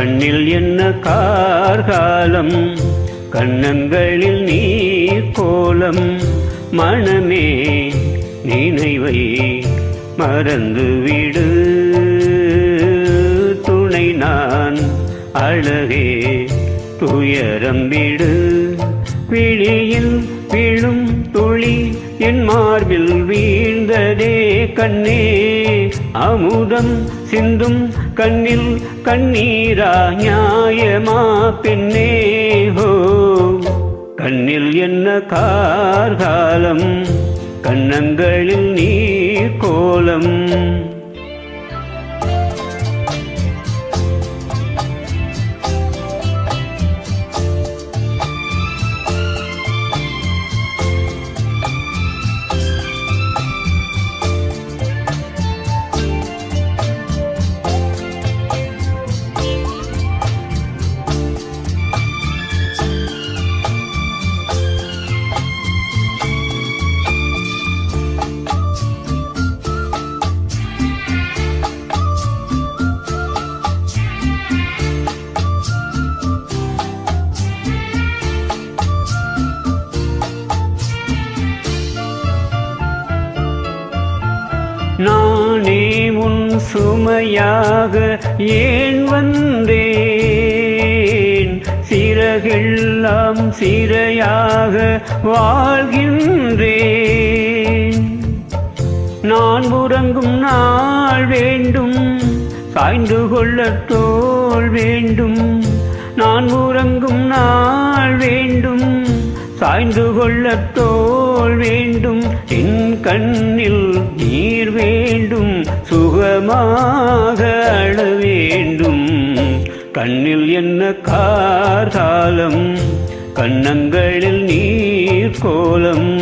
கண்ணில் என்ன கார்காலம்? கண்ணங்களில் நீ கோலம். மனமே நினைவை மறந்துவிடு துணை நான் அழகே துயரம் விடு. விழியில் விழும் துளி என் மார்பில் வீழ்ந்ததே கண்ணே. அமுதம் சிந்தும் கண்ணில் கண்ணீரா நியாயமா பெண்ணே ஹோ. கண்ணில் என்ன கார்காலம்? கண்ணங்களில் நீர் கோலம்? சுமையாக ஏன் வந்தேன்? சிறகெல்லாம் சிறையாக வாழ்கின்றேன். நான் உறங்கும் நாள் வேண்டும். சாய்ந்து கொள்ள தோல் வேண்டும். நான் உறங்கும் நாள் வேண்டும். சாய்ந்து கொள்ள தோல் வேண்டும். என் கண்ணில் நீர் வேண்டும் சுகமாக அழ வேண்டும். கண்ணில் என்ன கார்காலம்? கண்ணங்களில் நீர் கோலம்?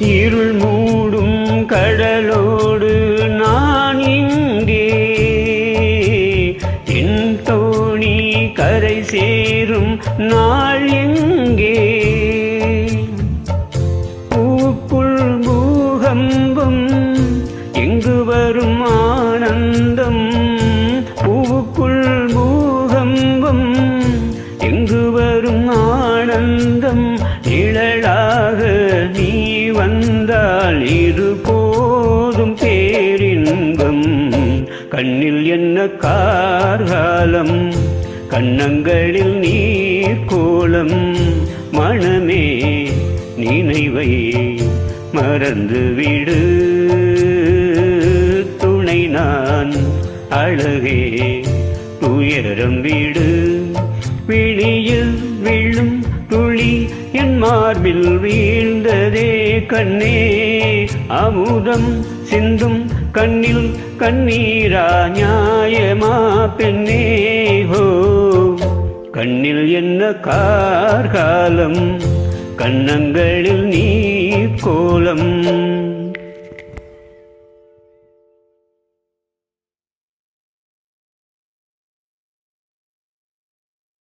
இருள் மூடும் கடலோடு நான் இங்கே. என் தோணி கரை சேரும் நாள் எங்கே? இது போதும் பேரின்பம். கண்ணில் என்ன கார்காலம்? கண்ணங்களில் நீர் கோலம். மனமே நினைவை மறந்துவிடு துணை நான் அழகே துயரம் விடு. விழியில் விழும் துளி என் மார்பில் வீழ்ந்ததே கண்ணே. அமுதம் சிந்தும் கண்ணில் கண்ணீரா நியாயமா பெண்ணே. ஹோ கண்ணில் என்ன கார்காலம்? கண்ணங்களில் நீ கோலம்?